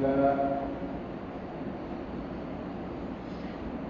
لله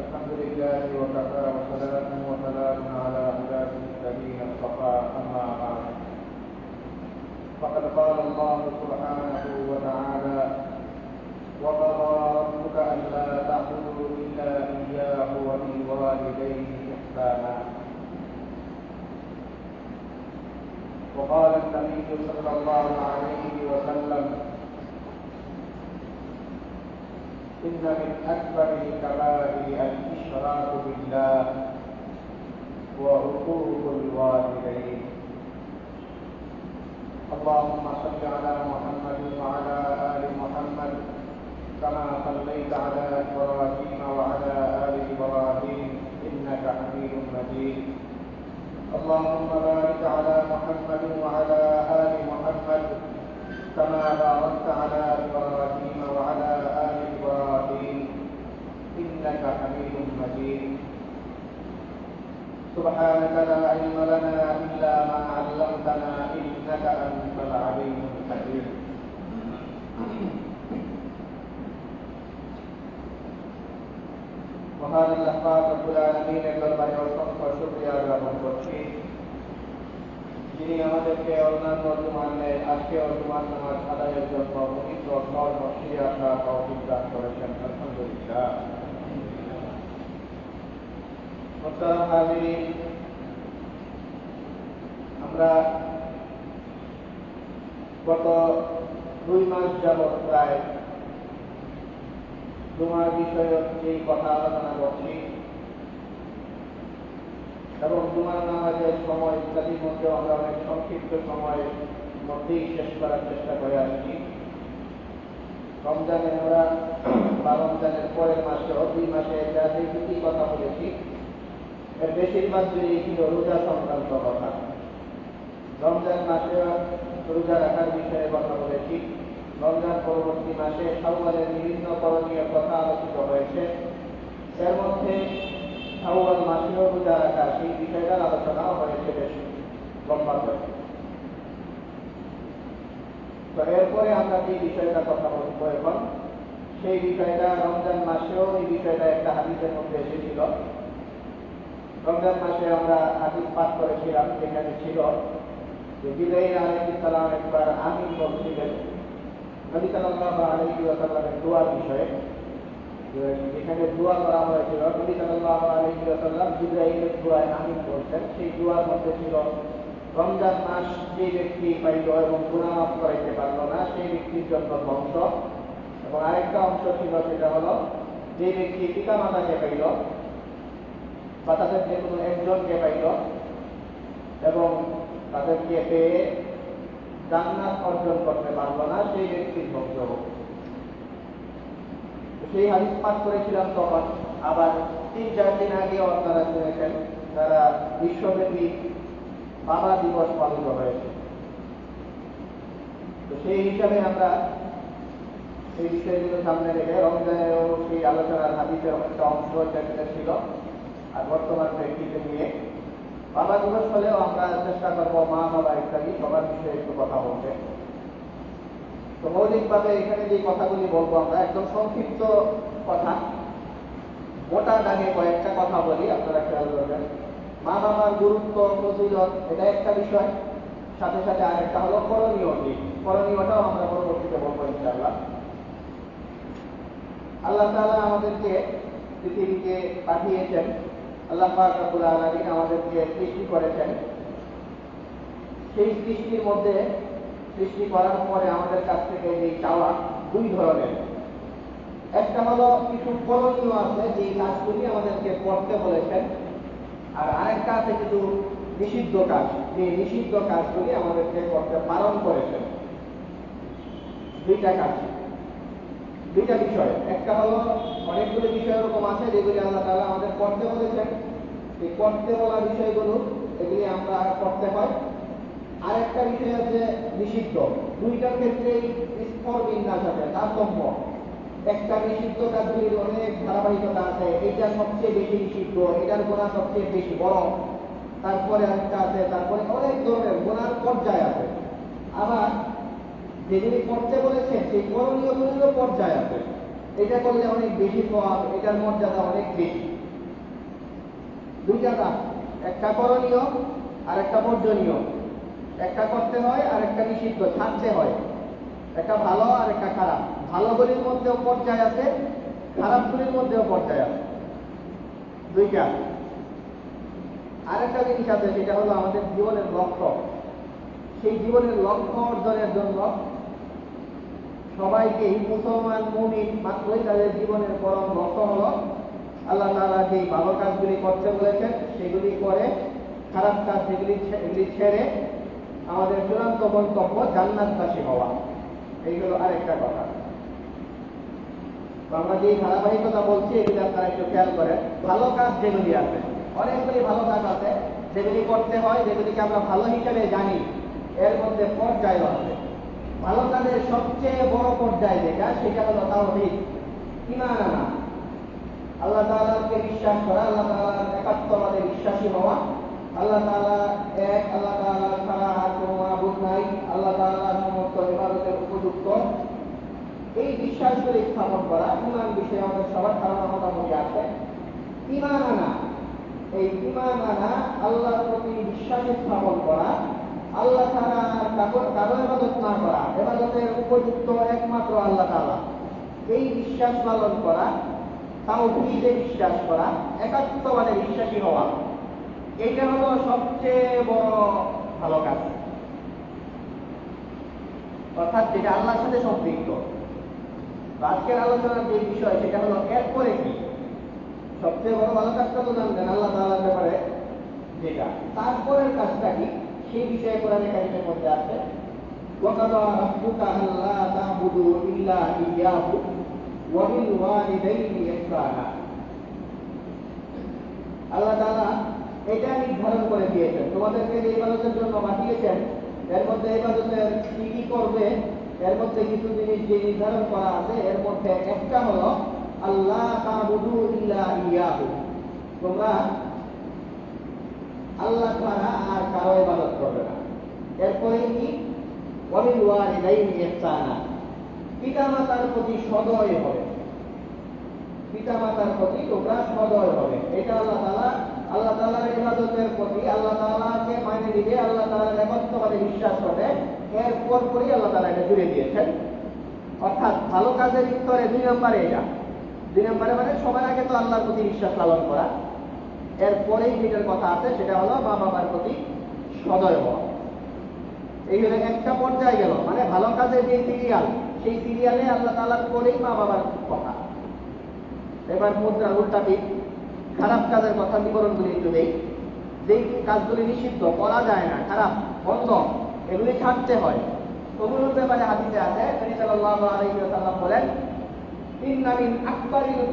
الحمد لله وكفى وسلام وسلام على عباده الذين اصطفى أما بعد. فقد قال الله سبحانه وتعالى وقضى ربك ألا تعبدوا إلا إياه وبالوالدين إحسانا. وقال النبي صلى الله عليه وسلم إن من أكبر الكبائر الإشراك بالله وعقوق الوالدين. اللهم صل على محمد وعلى آل محمد كما صليت على إبراهيم وعلى آل إبراهيم إنك حميد مجيد. اللهم بارك على محمد وعلى آل محمد كما باركت على إبراهيم وعلى آل إبراهيم إنك حميد مجيد سبحانك لا علم لنا إلا ما علمتنا إنك أنت العليم الحكيم মহান আল্লাহ পাক রব্বুল আলামিনের দরবারে অসংখ্য শুকরিয়া জ্ঞাপন করছি যিনি আমাদেরকে অন্যান্য জুমানের আজকে জুমার নামাজ আদায়ের জন্য পবিত্র ঘর মসজিদে আসা তৌফিক দান আমরা গত দুই মাস যাবৎ প্রায় তোমার বিষয়ক যে কথা আলোচনা করছি এবং তোমার নামাজের সময় ইত্যাদির মধ্যে আমরা অনেক সংক্ষিপ্ত সময়ের মধ্যেই শেষ করার চেষ্টা করে। রমজানে আমরা বা রমজানের পরের মাসে দুই মাসে যা দুটি কথা বলেছি। এর বেশিরভাগ জুড়েই ছিল রোজা সংক্রান্ত কথা। রমজান মাসে রোজা রাখার বিষয়ে কথা বলেছি। রমজান পরবর্তী মাসে সাউওয়ালের বিভিন্ন করণীয় কথা আলোচিত হয়েছে। এর মধ্যে সাউওয়াল মাসেও রোজা রাখা, সেই বিষয়টার আলোচনাও হয়েছে বেশ লম্বা করে তো এরপরে আমরা যে বিষয়টা কথা বলব এখন সেই বিষয়টা রমজান মাসেও এই বিষয়টা একটা হাদিসের মধ্যে এসেছিল। রমজান মাসে আমরা হাদিস পাঠ করেছিলাম, যেখানে ছিল যে আলাইহিস সালাম একবার আমিন বলছিলেন। নবী আলাইহি ওয়াসাল্লামের দোয়ার বিষয়ে যেখানে দোয়া করা হয়েছিল, নবী সাল্লাল্লাহু আলাইহি ওয়াসাল্লাম জিব্রাইলের দোয়ায় আমিন বলছেন। সেই দোয়ার মধ্যে ছিল রমজান মাস যে ব্যক্তি পাইল এবং গুনাহ মাফ করাইতে পারল না, সেই ব্যক্তির জন্য ধ্বংস। এবং আরেকটা অংশ ছিল সেটা হলো, যে ব্যক্তি পিতা মাতাকে পাইল বা তাদের যে কোনো একজনকে পাইল এবং তাদেরকে পেয়ে জান্নাত অর্জন করতে পারল না, সেই ব্যক্তির ধ্বংস সেই হাদিস পাঠ করেছিলাম তখন। আবার তিন, চার দিন আগেও আপনারা শুনেছেন তারা বিশ্বব্যাপী বাবা দিবস পালিত হয়েছে। তো সেই হিসাবে আমরা সেই বিষয়গুলো সামনে রেখে রমজানেরও সেই আলোচনার হাদিসের একটা অংশ যেটা ছিল। আর বর্তমান ব্যক্তিকে নিয়ে বাবা দিবস হলেও আমরা চেষ্টা করব মা, বাবা ইত্যাদি সবার বিষয়ে একটু কথা বলতে। তো মৌলিকভাবে এখানে যে কথাগুলি বলব আমরা, একদম সংক্ষিপ্ত কথা। মোটা দাগে কয়েকটা কথা বলি, আপনারা খেয়াল করবেন। মা বাবার গুরুত্ব প্রতিজন এটা একটা বিষয়। সাথে সাথে আরেকটা হলো করণীয় কি করণীয়টাও আমরা পরবর্তীতে বলব ইনশাআল্লাহ। আল্লাহ তাআলা আমাদেরকে পৃথিবীতে পাঠিয়েছেন। আল্লাহ পাক রব্বুল আলামিন আমাদেরকে সৃষ্টি করেছেন। সেই সৃষ্টির মধ্যে সৃষ্টি করার পরে আমাদের কাছ থেকে যে চাওয়া, দুই ধরনের। একটা হলো কিছু করণীয় আছে যে কাজগুলি আমাদেরকে করতে বলেছেন। আর আরেকটা আছে কিছু নিষিদ্ধ কাজ। যে নিষিদ্ধ কাজগুলি আমাদেরকে করতে পালন করেছেন দুইটা কাজ। দুইটা বিষয়। একটা হলো অনেকগুলো বিষয় এরকম আছে যেগুলি আল্লাহ তারা আমাদের করতে বলেছেন। এই করতে বলা বিষয়গুলো, এগুলি আমরা করতে হয়। আরেকটা বিষয় আছে নিষিদ্ধ। দুইটার ক্ষেত্রেই স্তর বিন্যাস আছে তারতম্য। একটা নিষিদ্ধ কাজগুলির অনেক ধারাবাহিকতা আছে। এটা সবচেয়ে বেশি নিষিদ্ধ এটার গোনা সবচেয়ে বেশি বড়। তারপরে আরেকটা আছে, তারপরে অনেক ধরনের গোনার পর্যায় আছে। আবার যেগুলি করতে বলেছেন সেই করণীয়গুলিরও পর্যায় আছে। এটা করলে অনেক বেশি সব এটার মর্যাদা অনেক বেশি। দুইটা কাজ, একটা করণীয় আর একটা বর্জনীয়। একটা করতে হয় আর একটা নিষিদ্ধ ছাড়তে হয়। একটা ভালো আর একটা খারাপ। ভালোগুলির মধ্যেও পর্যায় আছে, খারাপ খারাপগুলির মধ্যেও পর্যায় আছে। দুইটা। আরেকটা জিনিস আছে, সেটা হলো আমাদের জীবনের লক্ষ্য। সেই জীবনের লক্ষ্য অর্জনের জন্য সবাইকেই মুসলমান মুমিন মাত্রই তাদের জীবনের পরম লক্ষ্য হলো আল্লাহ তাআলা যেই ভালো কাজগুলি করতে বলেছেন, সেগুলি করে, খারাপ কাজ সেগুলি এগুলি ছেড়ে আমাদের চূড়ান্ত গন্তব্য জান্নাতবাসী হওয়া। এই হলো আরেকটা কথা। আমরা যে ধারাবাহিকতা বলছি, এগুলি আপনারা একটু খেয়াল করেন। ভালো কাজ যেগুলি আছে, অনেকগুলি ভালো কাজ আছে, যেগুলি করতে হয়, যেগুলিকে আমরা ভালো হিসেবে জানি, এর মধ্যে পর্যায়ও আছে। ভালো কাজের সবচেয়ে বড় পর্যায় যেটা, সেটা হলো তাওহীদ। ঈমান আনা আল্লাহ তাআলাকে বিশ্বাস করা, আল্লাহ তাআলার একাত্মবাদে বিশ্বাসী হওয়া। আল্লাহ তাআলা এক, আল্লাহ তাআলা ছাড়া আর কোনো মাবুদ নাই। আল্লাহ তাআলা সমস্ত ইবাদতের উপযুক্ত। এই বিশ্বাস করে স্থাপন করা, ইমান বিষয়ে আমাদের সবার ধারণা মোটামুটি আছে। ইমান আনা এই ইমান আনা আল্লাহর প্রতি বিশ্বাস স্থাপন করা, আল্লাহ আর কারও এবাদত না করা এবাদতের উপযুক্ত একমাত্র আল্লাহ তাআলা। এই বিশ্বাস পালন করা তাও ভিড়ে বিশ্বাস করা, একাত্মবাদে বিশ্বাসী হওয়া, এইটা হলো সবচেয়ে বড় ভালো কাজ। অর্থাৎ যেটা আল্লাহর সাথে সম্পৃক্ত। আজকের আলোচনার যে বিষয় সেটা হলো এরপরে কি সবচেয়ে বড় ভালো কাজটা তো জানবেন আল্লাহ তাআলার ব্যাপারে যেটা তারপরের কাজটা কি সেই বিষয়ে কোরআনে কারিমের মধ্যে আছে وَقَضَى رَبُّكَ أَلَّا تَعْبُدُوا إِلَّا إِيَّاهُ وَبِالْوَالِدَيْنِ إِحْسَانًا আল্লাহ তাআলা এটা নির্ধারণ করে দিয়েছেন তোমাদেরকে যে ইবাদতের জন্য পাঠিয়েছেন এর মধ্যে ইবাদতের কি কি করবে এর মধ্যে কিছু জিনিস যে নির্ধারণ করা আছে, এর মধ্যে একটা হলো, আল্লাহ তোমরা আল্লাহ ছাড়া আর কারও ইবাদত করবে না। এরপরে কি? ওয়াবিল ওয়ালিদাইনি ইহসানা। পিতামাতার প্রতি সদয় হবে। পিতামাতার প্রতি তোমরা সদয় হবে। এটা আল্লাহ তাআলা, আল্লাহ তাআলার ইবাদতের প্রতি আল্লাহ তাআলাকে মানে দিবে আল্লাহ তাআলার একত্ববাদে বিশ্বাস করবে এরপর পরই আল্লাহ তাআলা এটা জুড়ে দিয়েছেন। অর্থাৎ ভালো কাজের স্তরে দুই নম্বরে এটা। দুই নম্বরে মানে সবার আগে তো আল্লাহর প্রতি বিশ্বাস পালন করা। এরপরেই যেটার কথা আছে সেটা হলো মা বাবার প্রতি সদয় হওয়া। এই হলো একটা পর্যায়ে গেল। মানে ভালো কাজের যে সিরিয়াল সেই সিরিয়ালে আল্লাহ তালার পরেই মা বাবার কথা। এবার মুদ্রা উল্টা খারাপ কাজের কথা বিবরণগুলি একটু দেই। যেই কাজগুলি নিষিদ্ধ, করা যায় না, খারাপ, বন্ধ। এগুলি ছাড়তে হয়। হাদিসে আছে সাল্লাল্লাহু আলাইহি ওয়াসাল্লাম বলেন, ইন্না মিন আকবারিল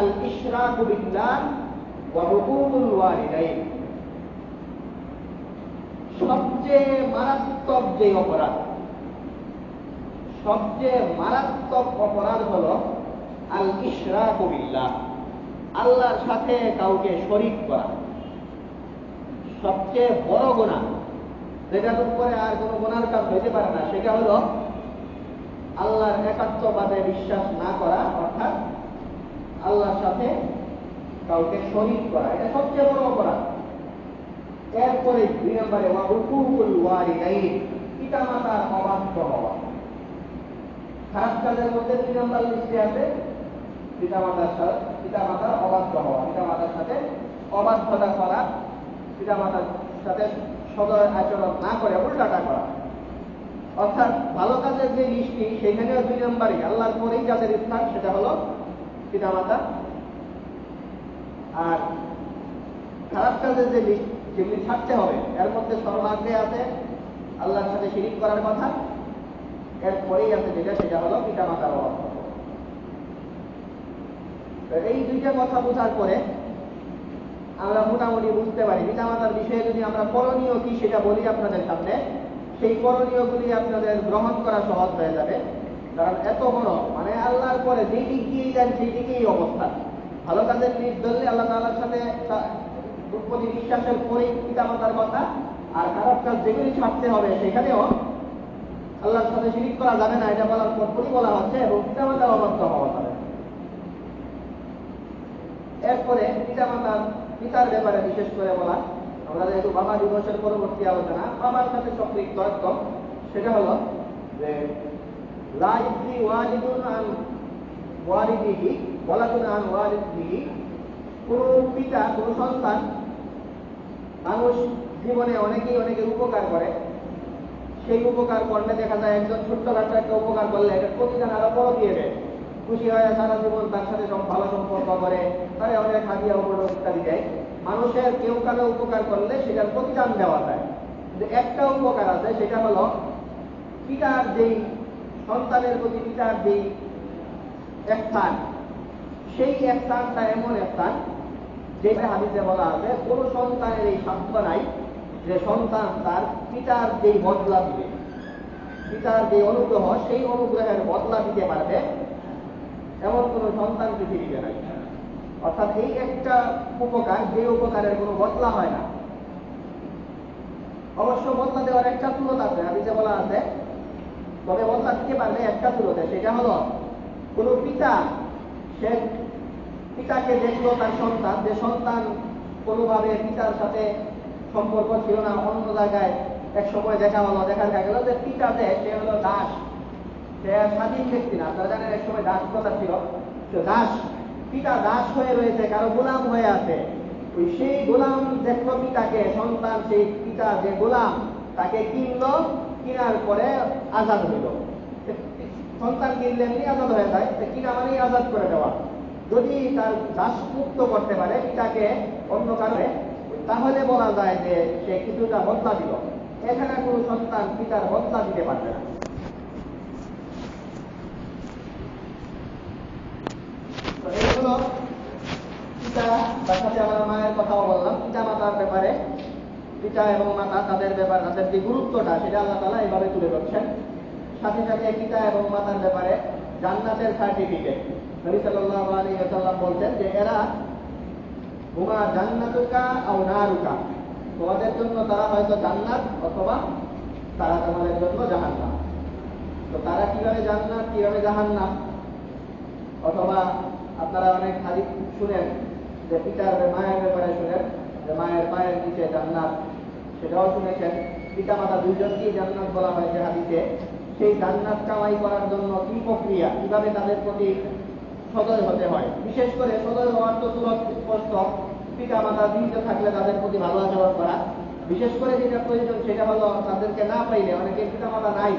আল ইশরাকু বিল্লাহ ওয়া ওয়ালিদাইন। সবচেয়ে মারাত্মক যে অপরাধ, সবচেয়ে মারাত্মক অপরাধ হলো আল ইশরাকু বিল্লাহ, আল্লাহর সাথে কাউকে শরিক করা। সবচেয়ে বড় গুনাহ যেটার উপরে আর কোনো গুনার কাজ হইতে পারে না, সেটা হলো আল্লাহর একাত্মবাদে বিশ্বাস না করা, অর্থাৎ আল্লাহর সাথে কাউকে শরিক করা। এটা সবচেয়ে বড় অপরাধ। এরপরে দুই নম্বরে ওয়াহুকুল ওয়ালিদাইন পিতা মাতার অবাধ্য হওয়া। খারাপ কাজের মধ্যে দুই নম্বর লিস্টে আছে পিতা মাতার সাথে পিতা মাতার অবাধ্য হওয়া। পিতা মাতার সাথে অবাধ্যতা করা পিতা মাতার সাথে সদয় আচরণ না করে, উল্টাটা করা। অর্থাৎ ভালো কাজের যে লিস্টটি সেখানেও দুই নম্বরে আল্লাহর পরেই যাদের স্থান, সেটা হলো পিতা মাতা আর খারাপ কাজের যে সেগুলি ছাড়তে হবে, এর মধ্যে সর্বাগ্রে আছে আল্লাহর সাথে শিরিক করার কথা এরপরেই আছে যেটা, সেটা হলো পিতা মাতার অবস্থা এই দুইটা কথা বোঝার পরে আমরা মোটামুটি বুঝতে পারি। পিতা মাতার বিষয়ে যদি আমরা করণীয় কি সেটা বলি আপনাদের সামনে, সেই করণীয়গুলি আপনাদের গ্রহণ করা সহজ হয়ে যাবে। কারণ এত বড় মানে আল্লাহর পরে যেই দিক দিয়েই যান সেই দিকেই অবস্থা। ভালো কাজের নিজ ধরলে আল্লাহ তাল্লাহর সাথে প্রতি বিশ্বাসের পরেই পিতামাতার কথা, আর খারাপ কাজ যেগুলি ছাড়তে হবে সেখানেও আল্লাহর সাথে শিরিক করা যাবে না, এটা বলার পরপরই বলা হচ্ছে, এবং পিতামাতার অবাধ্য হওয়া যাবে। এরপরে পিতামাতার পিতার ব্যাপারে বিশেষ করে বলা, আমরা যেহেতু বাবা দিবসের পরবর্তী আলোচনা, বাবার সাথে সম্পৃক্ত একদম, সেটা হলো যে লা ইদ্রি ওয়ালিদুন আন ওয়ালিদিহি ওয়ালাদুন আন ওয়ালিদিহি, কোন পিতা, কোন সন্তান মানুষ জীবনে অনেকেই অনেকের উপকার করে। সেই উপকার করলে দেখা যায় একজন ছোট্টখাটো একটা উপকার করলে এটা প্রতিদান আরও বড় দিয়ে দেয়। খুশি হয়ে সারা জীবন তার সাথে ভালো সম্পর্ক করে তারে অনেক হাদিয়া উপর ইত্যাদি দেয়। মানুষের কেউ কারও উপকার করলে সেটার প্রতিদান দেওয়া যায়। একটা উপকার আছে, সেটা হলো পিতার যেই সন্তানের প্রতি পিতার যেই স্থান সেই এক স্থানটা এমন এক স্থান যেটা হাদিসে বলা আছে, কোন সন্তানের এই সাক্ষ্য নাই যে সন্তান তার পিতার যেই বদলা দিবে। পিতার যে অনুগ্রহ, সেই অনুগ্রহের বদলা দিতে পারবে। এমন কোন সন্তান পৃথিবীতে নাই। অর্থাৎ এই একটা উপকার, যে উপকারের কোনো বদলা হয় না। অবশ্য বদলা দেওয়ার একটা তুলত আছে, হাদিসে বলা আছে, তবে বদলা দিতে পারবে একটা তুলতে সেটা হলো কোন পিতা, সে পিতাকে দেখল তার সন্তান, যে সন্তান কোনোভাবে পিতার সাথে সম্পর্ক ছিল না, অন্য জায়গায় এক সময় দেখা হলো, দেখা গেল যে পিতা দেয় সে হলো দাস। সে স্বাধীন ব্যক্তি না জানেন দাস কথা ছিল দাস, পিতা দাস হয়ে রয়েছে, কারও গোলাম হয়ে আছে। ওই সেই গোলাম দেখল পিতাকে সন্তান সেই পিতা যে গোলাম, তাকে কিনলো, কিনার পরে আজাদ হইল। সন্তান কিনলে এমনি আজাদ হয়ে যায় কিনা মানেই আজাদ করে দেওয়া। যদি তার দাস মুক্ত করতে পারে, পিতাকে অন্য কারণে, তাহলে বলা যায় যে সে কিছুটা বদলা দিল। এখানে কোনো সন্তান পিতার বদলা দিতে পারবে না তো এই হলো, পিতা, তার সাথে আমার মায়ের কথাও বললাম, পিতা মাতার ব্যাপারে, পিতা এবং মাতা তাদের ব্যাপার, তাদের যে গুরুত্বটা, সেটা আল্লাহ তালা তুলে ধরছেন। সাথে সাথে পিতা এবং মাতার ব্যাপারে জান্নাতের সার্টিফিকেট নবী সাল্লাল্লাহু আলাইহি ওয়াসাল্লাম বলছেন যে, এরা জান্নাতুকা নারুকা। তোমাদের জন্য তারা হয়তো জান্নাত অথবা তারা তোমাদের জন্য জাহান্নাম। তো তারা কীভাবে জান্নাত, কীভাবে জাহান্নাম? অথবা আপনারা অনেক হাদিস শুনেন যে পিতার মায়ের ব্যাপারে শুনেন, যে মায়ের পায়ের নিচে জান্নাত, সেটাও শুনেছেন। পিতা মাতা দুইজনকেই জান্নাত বলা হয়েছে হাদিসে। সেই জান্নাত কামাই করার জন্য কি প্রক্রিয়া? কীভাবে তাদের প্রতি সদয় হতে হয়? বিশেষ করে সদয় হওয়ার তো তুরন্ত স্পষ্ট। পিতা মাতা জীবিত থাকলে তাদের প্রতি ভালো আচরণ করা। বিশেষ করে যেটা প্রয়োজন, সেটা হলো তাদেরকে না পাইলে, অনেকে পিতা মাতা নাই,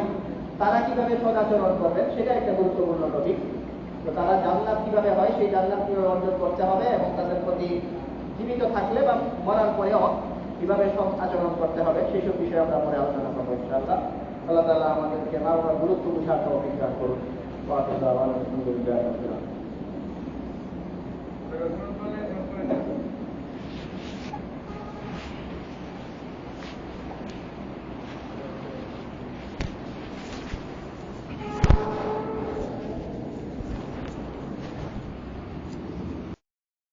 তারা কীভাবে সদাচরণ করবেন, সেটা একটা গুরুত্বপূর্ণ টপিক তো তারা জান্নাত কীভাবে হয়, সেই জান্নাত কীভাবে অর্জন করতে হবে এবং তাদের প্রতি জীবিত থাকলে বা মরার পরেও কীভাবে সব আচরণ করতে হবে, সেসব বিষয়ে আমরা পরে আলোচনা করব ইনশাআল্লাহ। আল্লাহ তালা আমাদেরকে আমরা গুরুত্ব বুঝার অভিজ্ঞান করুন আমাদের সুন্দর বিজয় করতে হবে